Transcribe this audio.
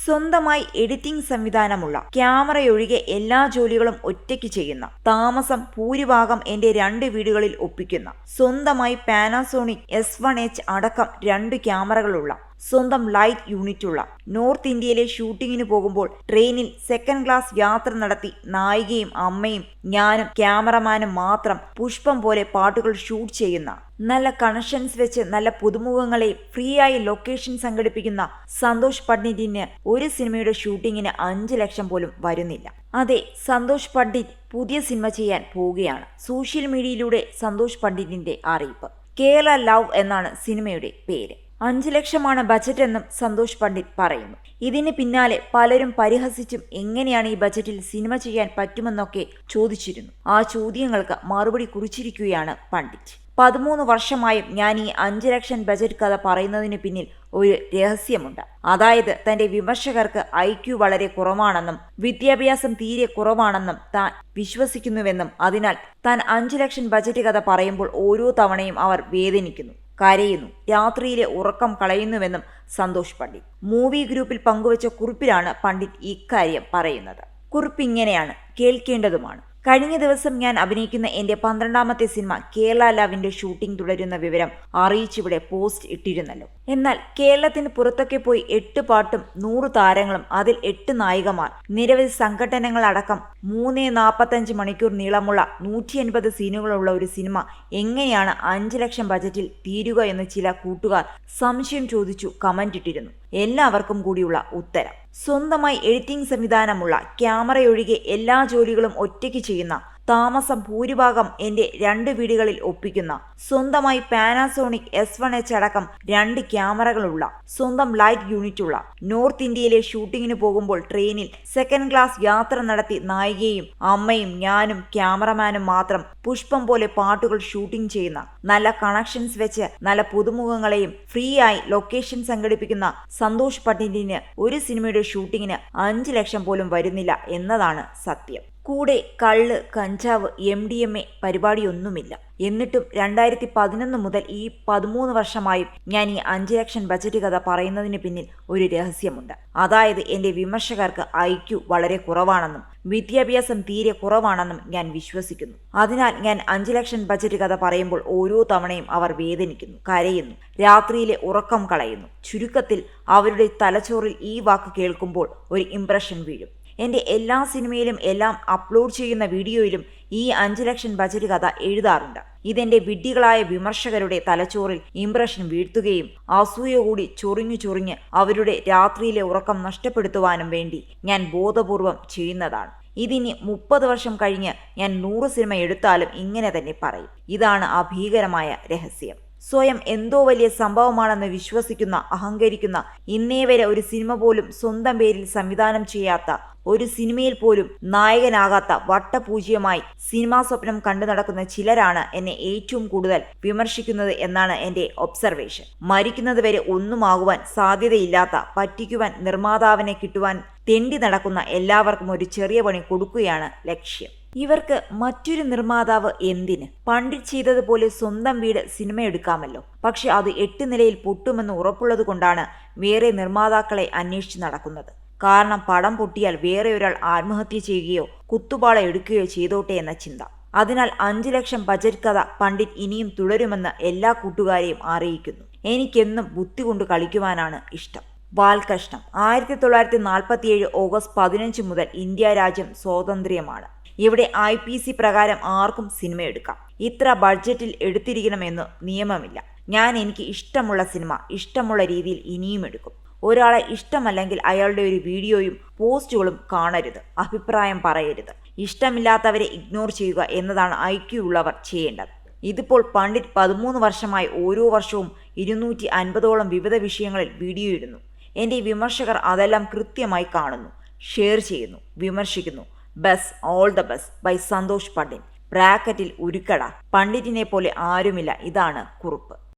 സ്വന്തമായി എഡിറ്റിംഗ് സംവിധാനമുള്ള ക്യാമറയൊഴികെ എല്ലാ ജോലികളും ഒറ്റയ്ക്ക് ചെയ്യുന്ന താമസം ഭൂരിഭാഗം എന്റെ രണ്ട് വീടുകളിൽ ഒപ്പിക്കുന്ന സ്വന്തമായി പാനാസോണിക് എസ് വൺ എച്ച് അടക്കം രണ്ട് ക്യാമറകളുള്ള സ്വന്തം ലൈറ്റ് യൂണിറ്റുള്ള നോർത്ത് ഇന്ത്യയിലെ ഷൂട്ടിങ്ങിന് പോകുമ്പോൾ ട്രെയിനിൽ സെക്കൻഡ് ക്ലാസ് യാത്ര നടത്തി നായികയും അമ്മയും ഞാനും ക്യാമറമാനും മാത്രം പുഷ്പം പോലെ പാട്ടുകൾ ഷൂട്ട് ചെയ്യുന്ന നല്ല കണക്ഷൻസ് വെച്ച് നല്ല പുതുമുഖങ്ങളെ ഫ്രീ ആയി ലൊക്കേഷൻ സംഘടിപ്പിക്കുന്ന സന്തോഷ് പണ്ഡിറ്റിന് ഒരു സിനിമയുടെ ഷൂട്ടിങ്ങിന് അഞ്ച് ലക്ഷം പോലും വരുന്നില്ല. അതെ സന്തോഷ് പണ്ഡിറ്റ് പുതിയ സിനിമ ചെയ്യാൻ പോവുകയാണ്. സോഷ്യൽ മീഡിയയിലൂടെ സന്തോഷ് പണ്ഡിറ്റിന്റെ അറിയിപ്പ്. കേരള ലവ് എന്നാണ് സിനിമയുടെ പേര്. അഞ്ച് ലക്ഷമാണ് ബജറ്റ് എന്നും സന്തോഷ് പണ്ഡിറ്റ് പറയുന്നു. ഇതിന് പിന്നാലെ പലരും പരിഹസിച്ചും എങ്ങനെയാണ് ഈ ബജറ്റിൽ സിനിമ ചെയ്യാൻ പറ്റുമെന്നൊക്കെ ചോദിച്ചിരുന്നു. ആ ചോദ്യങ്ങൾക്ക് മറുപടി കുറിച്ചിരിക്കുകയാണ് പണ്ഡിറ്റ്. പതിമൂന്ന് വർഷമായും ഞാൻ ഈ അഞ്ച് ലക്ഷം ബജറ്റ് കഥ പറയുന്നതിന് പിന്നിൽ ഒരു രഹസ്യമുണ്ട്. അതായത് തന്റെ വിമർശകർക്ക് ഐ ക്യു വളരെ കുറവാണെന്നും വിദ്യാഭ്യാസം തീരെ കുറവാണെന്നും താൻ വിശ്വസിക്കുന്നുവെന്നും അതിനാൽ താൻ അഞ്ചു ലക്ഷം ബജറ്റ് കഥ പറയുമ്പോൾ ഓരോ തവണയും അവർ വേദനിക്കുന്നു. കരയുന്നു. രാത്രിയിലെ ഉറക്കം കളയുന്നുവെന്നും സന്തോഷ് പണ്ഡിറ്റ്. മൂവി ഗ്രൂപ്പിൽ പങ്കുവച്ച കുറിപ്പിലാണ് പണ്ഡിറ്റ് ഇക്കാര്യം പറയുന്നത്. കുറിപ്പ് ഇങ്ങനെയാണ്. കേൾക്കേണ്ടതുമാണ്. കഴിഞ്ഞ ദിവസം ഞാൻ അഭിനയിക്കുന്ന എന്റെ പന്ത്രണ്ടാമത്തെ സിനിമ കേരള ലവിന്റെ ഷൂട്ടിംഗ് തുടരുന്ന വിവരം അറിയിച്ചിവിടെ പോസ്റ്റ് ഇട്ടിരുന്നല്ലോ. എന്നാൽ കേരളത്തിന് പുറത്തൊക്കെ പോയി എട്ട് പാട്ടും നൂറ് താരങ്ങളും അതിൽ എട്ട് നായികമാർ. നിരവധി സംഘടനകൾ അടക്കം മൂന്നേ നാൽപ്പത്തഞ്ച് മണിക്കൂർ നീളമുള്ള നൂറ്റി എൺപത് സീനുകളുള്ള ഒരു സിനിമ എങ്ങനെയാണ് അഞ്ച് ലക്ഷം ബജറ്റിൽ തീരുക എന്ന് ചില കൂട്ടുകാർ സംശയം ചോദിച്ചു കമന്റ് ഇട്ടിരുന്നു. എല്ലാവർക്കും കൂടിയുള്ള ഉത്തരം. സ്വന്തമായി എഡിറ്റിംഗ് സംവിധാനമുള്ള ക്യാമറയൊഴികെ എല്ലാ ജോലികളും ഒറ്റയ്ക്ക് ചെയ്യുന്ന താമസം ഭൂരിഭാഗം എന്റെ രണ്ട് വീടുകളിൽ ഒപ്പിക്കുന്ന സ്വന്തമായി പാനാസോണിക് എസ് വൺ എച്ച് അടക്കം രണ്ട് ക്യാമറകളുള്ള സ്വന്തം ലൈറ്റ് യൂണിറ്റുള്ള നോർത്ത് ഇന്ത്യയിലെ ഷൂട്ടിങ്ങിന് പോകുമ്പോൾ ട്രെയിനിൽ സെക്കൻഡ് ക്ലാസ് യാത്ര നടത്തി നായികയും അമ്മയും ഞാനും ക്യാമറമാനും മാത്രം പുഷ്പം പോലെ പാട്ടുകൾ ഷൂട്ടിംഗ് ചെയ്യുന്ന നല്ല കണക്ഷൻസ് വെച്ച് നല്ല പുതുമുഖങ്ങളെയും ഫ്രീ ആയി ലൊക്കേഷൻ സംഘടിപ്പിക്കുന്ന സന്തോഷ് പണ്ഡിറ്റിന് ഒരു സിനിമയുടെ ഷൂട്ടിങ്ങിന് അഞ്ച് ലക്ഷം പോലും വരുന്നില്ല എന്നതാണ് സത്യം. കൂടെ കള്ള് കഞ്ചാവ് എം ഡി എം എ പരിപാടിയൊന്നുമില്ല. എന്നിട്ടും രണ്ടായിരത്തി പതിനൊന്ന് മുതൽ ഈ പതിമൂന്ന് വർഷമായും ഞാൻ ഈ അഞ്ച് ലക്ഷം ബജറ്റ് കഥ പറയുന്നതിന് പിന്നിൽ ഒരു രഹസ്യമുണ്ട്. അതായത് എന്റെ വിമർശകർക്ക് ഐക്യു വളരെ കുറവാണെന്നും വിദ്യാഭ്യാസം തീരെ കുറവാണെന്നും ഞാൻ വിശ്വസിക്കുന്നു. അതിനാൽ ഞാൻ അഞ്ച് ലക്ഷം ബജറ്റ് കഥ പറയുമ്പോൾ ഓരോ തവണയും അവർ വേദനിക്കുന്നു കരയുന്നു രാത്രിയിലെ ഉറക്കം കളയുന്നു. ചുരുക്കത്തിൽ അവരുടെ തലച്ചോറിൽ ഈ വാക്ക് കേൾക്കുമ്പോൾ ഒരു ഇംപ്രഷൻ വീഴും. എന്റെ എല്ലാ സിനിമയിലും എല്ലാം അപ്ലോഡ് ചെയ്യുന്ന വീഡിയോയിലും ഈ അഞ്ച് ലക്ഷം ബജറ്റ് കഥ എഴുതാറുണ്ട്. ഇതെന്റെ വിഡ്ഢികളായ വിമർശകരുടെ തലച്ചോറിൽ ഇംപ്രഷൻ വീഴ്ത്തുകയും അസൂയ കൂടി ചൊറിഞ്ഞു ചൊറിഞ്ഞ് അവരുടെ രാത്രിയിലെ ഉറക്കം നഷ്ടപ്പെടുത്തുവാനും വേണ്ടി ഞാൻ ബോധപൂർവം ചെയ്യുന്നതാണ്. ഇതിനി മുപ്പത് വർഷം കഴിഞ്ഞ് ഞാൻ നൂറ് സിനിമ എടുത്താലും ഇങ്ങനെ തന്നെ പറയും. ഇതാണ് ആ ഭീകരമായ രഹസ്യം. സ്വയം എന്തോ വലിയ സംഭവമാണെന്ന് വിശ്വസിക്കുന്ന അഹങ്കരിക്കുന്ന ഇന്നേ വരെ ഒരു സിനിമ പോലും സ്വന്തം പേരിൽ സംവിധാനം ചെയ്യാത്ത ഒരു സിനിമയിൽ പോലും നായകനാകാത്ത വട്ടപൂജ്യമായി സിനിമാ സ്വപ്നം കണ്ടു നടക്കുന്ന ചിലരാണ് എന്നെ ഏറ്റവും കൂടുതൽ വിമർശിക്കുന്നത് എന്നാണ് എന്റെ ഒബ്സർവേഷൻ. മരിക്കുന്നത് വരെ ഒന്നുമാകുവാൻ സാധ്യതയില്ലാത്ത പറ്റിക്കുവാൻ നിർമ്മാതാവിനെ കിട്ടുവാൻ തെണ്ടി നടക്കുന്ന എല്ലാവർക്കും ഒരു ചെറിയ പണി കൊടുക്കുകയാണ് ലക്ഷ്യം. ഇവർക്ക് മറ്റൊരു നിർമ്മാതാവ് എന്തിന്? പണ്ടിറ്റ് ചെയ്തതുപോലെ സ്വന്തം വീട് സിനിമ എടുക്കാമല്ലോ പക്ഷെ അത് എട്ട് നിലയിൽ പൊട്ടുമെന്ന് ഉറപ്പുള്ളത് കൊണ്ടാണ് വേറെ നിർമ്മാതാക്കളെ അന്വേഷിച്ച് നടക്കുന്നത്. കാരണം പടം പൊട്ടിയാൽ വേറെ ഒരാൾ ആത്മഹത്യ ചെയ്യുകയോ കുത്തുപാള എടുക്കുകയോ ചെയ്തോട്ടെ എന്ന ചിന്ത. അതിനാൽ അഞ്ചു ലക്ഷം ബജറ്റ് കഥ പണ്ഡിറ്റ് ഇനിയും തുടരുമെന്ന് എല്ലാ കൂട്ടുകാരെയും അറിയിക്കുന്നു. എനിക്കെന്നും ബുദ്ധി കൊണ്ട് കളിക്കുവാനാണ് ഇഷ്ടം. വാൽകഷ്ണം ആയിരത്തി തൊള്ളായിരത്തി നാൽപ്പത്തിയേഴ് ഓഗസ്റ്റ് പതിനഞ്ച് മുതൽ ഇന്ത്യ രാജ്യം സ്വാതന്ത്ര്യമാണ്. ഇവിടെ ഐ പി സി പ്രകാരം ആർക്കും സിനിമ എടുക്കാം. ഇത്ര ബഡ്ജറ്റിൽ എടുത്തിരിക്കണമെന്ന് നിയമമില്ല. ഞാൻ എനിക്ക് ഇഷ്ടമുള്ള സിനിമ ഇഷ്ടമുള്ള രീതിയിൽ ഇനിയും എടുക്കും. ഒരാളെ ഇഷ്ടമല്ലെങ്കിൽ അയാളുടെ ഒരു വീഡിയോയും പോസ്റ്റുകളും കാണരുത്. അഭിപ്രായം പറയരുത്. ഇഷ്ടമില്ലാത്തവരെ ഇഗ്നോർ ചെയ്യുക എന്നതാണ് ഐക്യമുള്ളവർ ചെയ്യേണ്ടത്. ഇതിപ്പോൾ പണ്ഡിറ്റ് പതിമൂന്ന് വർഷമായി ഓരോ വർഷവും ഇരുന്നൂറ്റി അൻപതോളം വിവിധ വിഷയങ്ങളിൽ വീഡിയോ ഇടുന്നു. എന്റെ വിമർശകർ അതെല്ലാം കൃത്യമായി കാണുന്നു ഷെയർ ചെയ്യുന്നു വിമർശിക്കുന്നു. Bus all the bus by Santosh Pandit. ബ്രാക്കറ്റിൽ ഉരുക്കട. പണ്ഡിറ്റിനെ പോലെ ആരുമില്ല. ഇതാണ് കുറിപ്പ്.